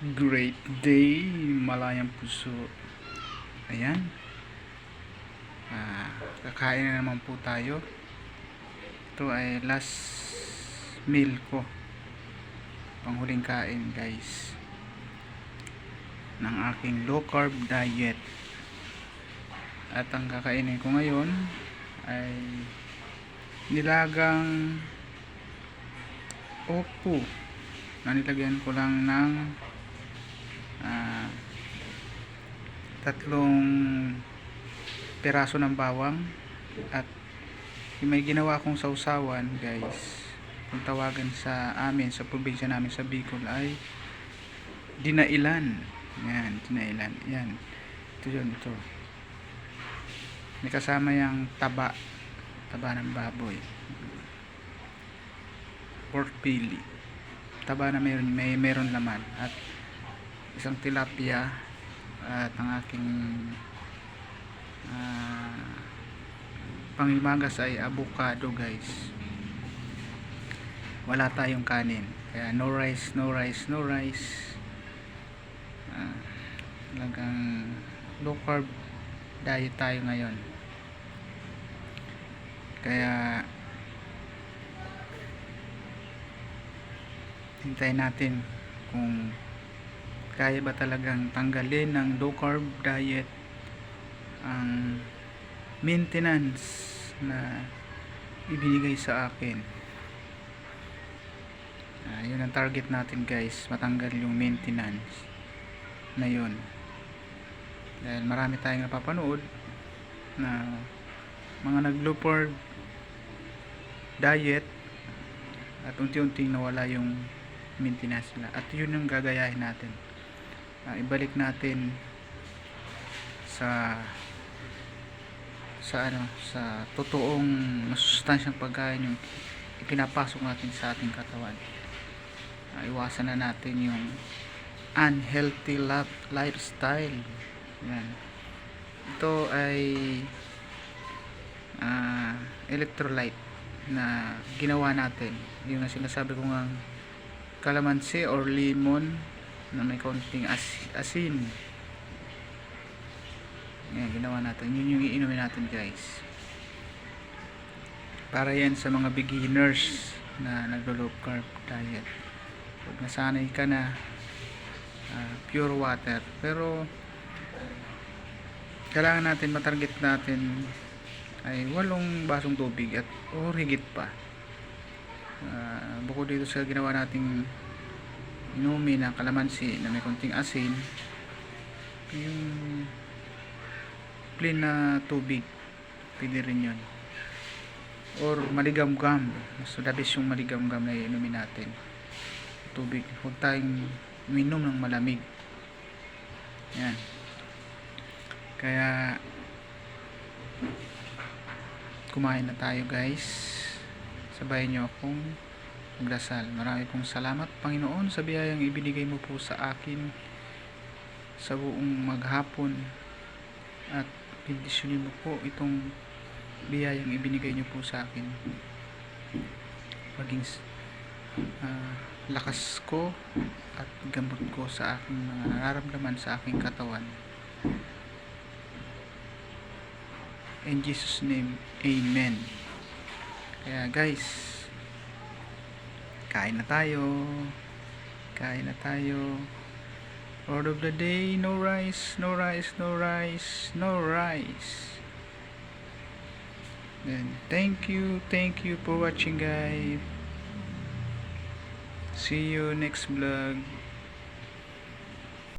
Great day, malayang puso. Ayan. Ah, kakain na naman po tayo. Ito ay last meal ko. Panghuling kain, guys. Ng aking low carb diet. At ang kakainin ko ngayon ay nilagang opo na nilagyan ko lang ng ah, tatlong peraso ng bawang at may ginawa kong sausawan guys. Kung tawagan sa amin sa probinsya namin sa Bicol ay dinailan. Yan dinailan. Yan. Ito yun ito. May kasama yung taba. Taba ng baboy. Pork belly. Taba na meron may meron laman. At isang tilapia at ang aking ah, pangimagas ay avocado guys. Wala tayong kanin. Kaya no rice no rice no rice. Ah, talagang low carb diet tayo ngayon. Kaya hintayin natin kung kaya ba talagang tanggalin ng low carb diet ang maintenance na ibinigay sa akin? Ah, yun ang target natin guys. Matanggal yung maintenance na yun. Dahil marami tayong napapanood na mga nag low carb diet at unti-unting nawala yung maintenance nila. At yun yung gagayahin natin Ah, ibalik natin sa sa ano sa totoong masustansyang pagkain yung ipinapasok natin sa ating katawan. Ah, iwasan na natin yung unhealthy lifestyle. Yan. Ito ay ah, electrolyte na ginawa natin. Yung na sinasabi ko nga calamansi or lemon na may konting as- asin. Yan ginawa natin. Yun yung iinumin natin guys. Para yan sa mga beginners na naglo-low carb diet. Pag nasanay ka na ah, pure water. Pero kailangan natin matarget natin ay walong basong tubig at or higit pa. Ah, bukod dito sa ginawa nating inumin ng kalamansi na may konting asin. Yung plain na tubig pwede rin yun. Or maligam-gam. Mas best yung maligam-gam na inumin natin. Tubig huwag tayong minom ng malamig. Yan. Kaya kumain na tayo guys. Sabayan nyo akong magdasal marami pong salamat Panginoon sa biyayang ibinigay mo po sa akin sa buong maghapon. At bendisyonin mo po itong biyayang ibinigay nyo po sa akin. Maging ah, lakas ko at gamot ko sa aking mga nararamdaman sa aking katawan. In Jesus name Amen. Kaya guys kain na tayo. Kain na tayo. Word of the day no rice no rice no rice no rice. Then thank you thank you for watching guys. See you next vlog